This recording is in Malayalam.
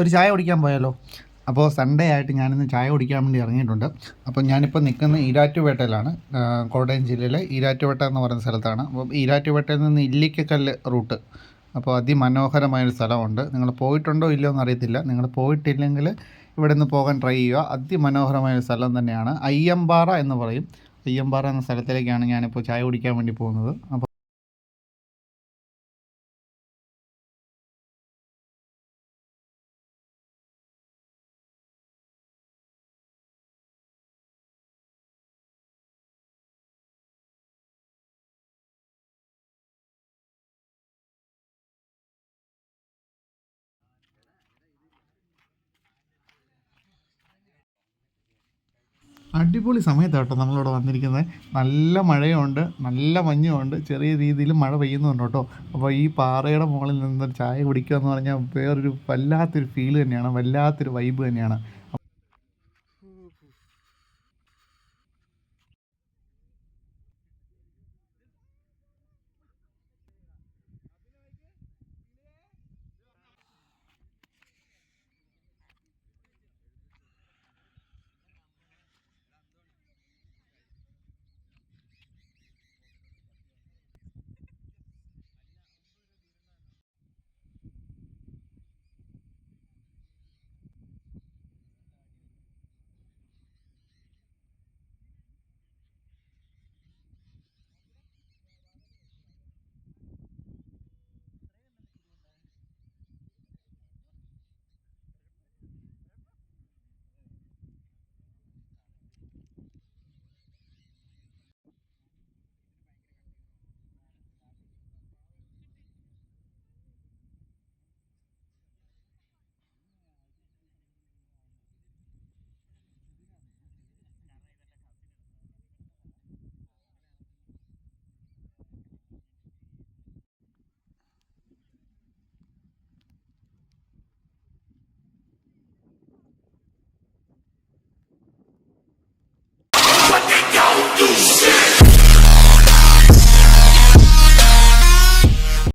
ഒരു ചായ കുടിക്കാൻ പോയാലോ? അപ്പോൾ സൺഡേ ആയിട്ട് ഞാനിന്ന് ചായ കുടിക്കാൻ വേണ്ടി ഇറങ്ങിയിട്ടുണ്ട്. അപ്പോൾ ഞാനിപ്പോൾ നിൽക്കുന്ന ഈരാറ്റുപേട്ടയിലാണ്. കോട്ടയം ജില്ലയിലെ ഈരാറ്റുപേട്ട എന്ന് പറയുന്ന സ്ഥലത്താണ്. അപ്പോൾ ഈരാറ്റുപേട്ടയിൽ നിന്ന് ഇല്ലിക്കക്കല്ല് റൂട്ട്. അപ്പോൾ അതിമനോഹരമായൊരു സ്ഥലമുണ്ട്. നിങ്ങൾ പോയിട്ടുണ്ടോ ഇല്ലയോ എന്ന് അറിയത്തില്ല. നിങ്ങൾ പോയിട്ടില്ലെങ്കിൽ ഇവിടെ നിന്ന് പോകാൻ ട്രൈ ചെയ്യുക. അതിമനോഹരമായൊരു സ്ഥലം തന്നെയാണ്. അയ്യമ്പാറ എന്ന് പറയും. അയ്യമ്പാറ എന്ന സ്ഥലത്തിലേക്കാണ് ഞാനിപ്പോൾ ചായ കുടിക്കാൻ വേണ്ടി പോകുന്നത്. അപ്പോൾ അടിപൊളി സമയത്താണ് കേട്ടോ നമ്മളിവിടെ വന്നിരിക്കുന്നത്. നല്ല മഴയുണ്ട് നല്ല മഞ്ഞുമുണ്ട് ചെറിയ രീതിയിൽ മഴ പെയ്യുന്നുണ്ട് കേട്ടോ. അപ്പോൾ ഈ പാറയുടെ മുകളിൽ നിന്ന് ചായ കുടിക്കുക എന്ന് പറഞ്ഞാൽ വേറൊരു വല്ലാത്തൊരു ഫീൽ തന്നെയാണ് വല്ലാത്തൊരു വൈബ് തന്നെയാണ്. Boom.